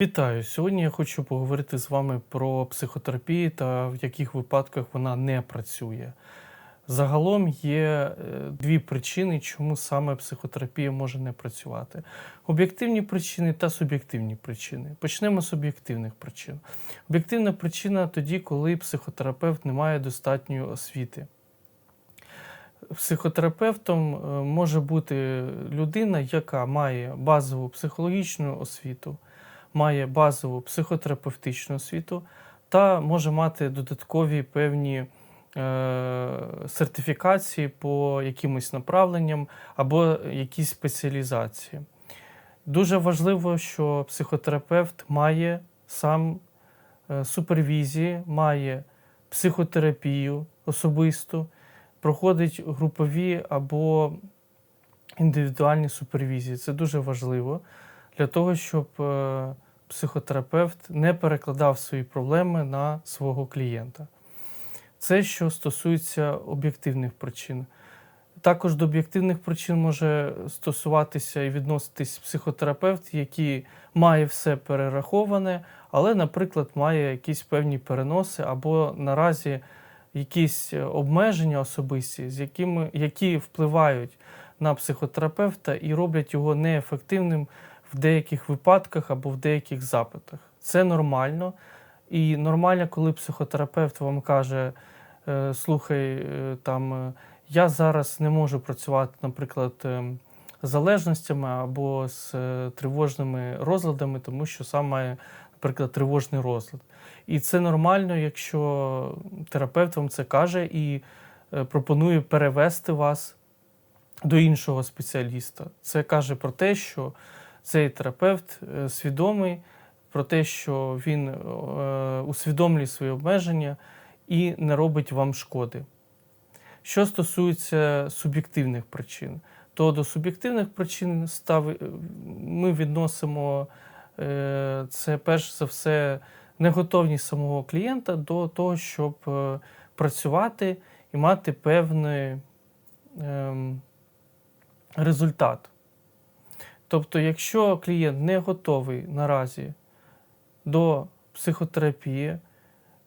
Вітаю! Сьогодні я хочу поговорити з вами про психотерапію та в яких випадках вона не працює. Загалом є е, дві причини, чому саме психотерапія може не працювати: об'єктивні причини та суб'єктивні причини. Почнемо з об'єктивних причин. Об'єктивна причина тоді, коли психотерапевт не має достатньої освіти. Психотерапевтом е, може бути людина, яка має базову психологічну освіту, має базову психотерапевтичну освіту та може мати додаткові певні е, сертифікації по якимось направленням або якісь спеціалізації. Дуже важливо, що психотерапевт має сам е, супервізії, має психотерапію особисту, проходить групові або індивідуальні супервізії. Це дуже важливо для того, щоб е, психотерапевт не перекладав свої проблеми на свого клієнта. Це що стосується об'єктивних причин. Також до об'єктивних причин може стосуватися і відноситись психотерапевт, який має все перераховане, але, наприклад, має якісь певні переноси або наразі якісь обмеження особисті, з якими, які впливають на психотерапевта і роблять його неефективним в деяких випадках або в деяких запитах. Це нормально. І нормально, коли психотерапевт вам каже: е, слухай, е, там е, я зараз не можу працювати, наприклад, з залежностями або з тривожними розладами, тому що сам має, наприклад, тривожний розлад. І це нормально, якщо терапевт вам це каже і пропонує перевести вас до іншого спеціаліста. Це каже про те, що цей терапевт е, свідомий про те, що він е, усвідомлює свої обмеження і не робить вам шкоди. Що стосується суб'єктивних причин, то до суб'єктивних причин ми відносимо е, це перш за все неготовність самого клієнта до того, щоб е, працювати і мати певний ем, результат. Тобто, якщо клієнт не готовий наразі до психотерапії,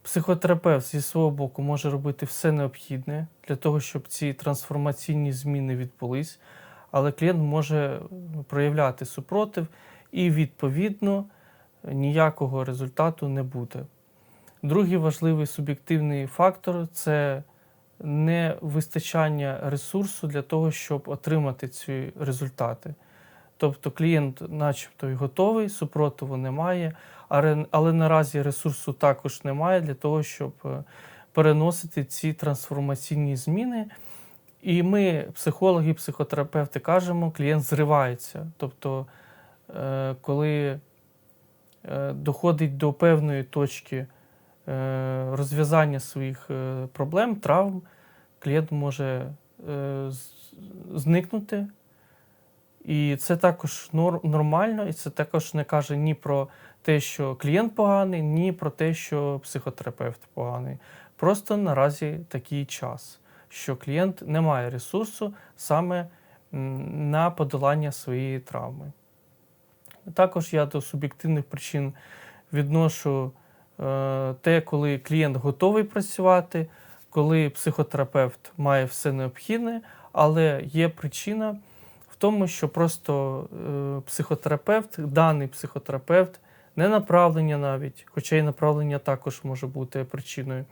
психотерапевт зі свого боку може робити все необхідне для того, щоб ці трансформаційні зміни відбулись, але клієнт може проявляти супротив і, відповідно, ніякого результату не буде. Другий важливий суб'єктивний фактор це невистачання ресурсу для того, щоб отримати ці результати. Тобто клієнт, начебто, і готовий, супротиву немає, але, наразі ресурсу також немає для того, щоб е, переносити ці трансформаційні зміни. І ми, психологи, психотерапевти, кажемо, клієнт зривається. Тобто, е, коли е, доходить до певної точки розв'язання своїх проблем, травм, клієнт може зникнути. І це також нор- нормально, і це також не каже ні про те, що клієнт поганий, ні про те, що психотерапевт поганий. Просто наразі такий час, що клієнт не має ресурсу саме на подолання своєї травми. Також я до суб'єктивних причин відношу е, те, коли клієнт готовий працювати, коли психотерапевт має все необхідне, але є причина тому, що просто е, психотерапевт, даний психотерапевт, не направлення навіть, хоча і направлення також може бути причиною.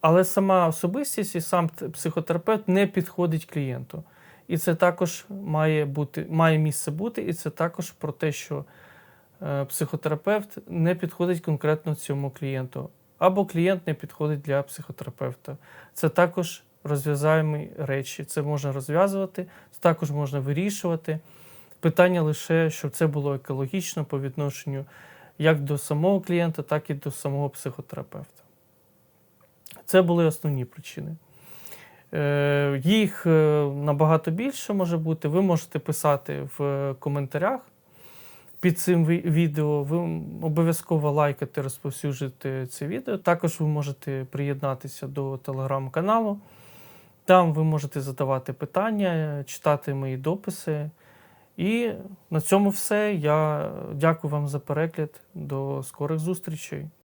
Але сама особистість і сам психотерапевт не підходить клієнту. І це також має бути, має місце бути, і це також про те, що е, психотерапевт не підходить конкретно цьому клієнту, або клієнт не підходить для психотерапевта. Це також розв'язаємі речі. Це можна розв'язувати, це також можна вирішувати. Питання лише, щоб це було екологічно по відношенню як до самого клієнта, так і до самого психотерапевта. Це були основні причини. Е, Їх е, набагато більше може бути. Ви можете писати в коментарях під цим відео. Ви обов'язково лайкати, розповсюджувати це відео. Також ви можете приєднатися до телеграм-каналу. Там ви можете задавати питання, читати мої дописи І на цьому все. Я дякую вам за перегляд. До скорих зустрічей.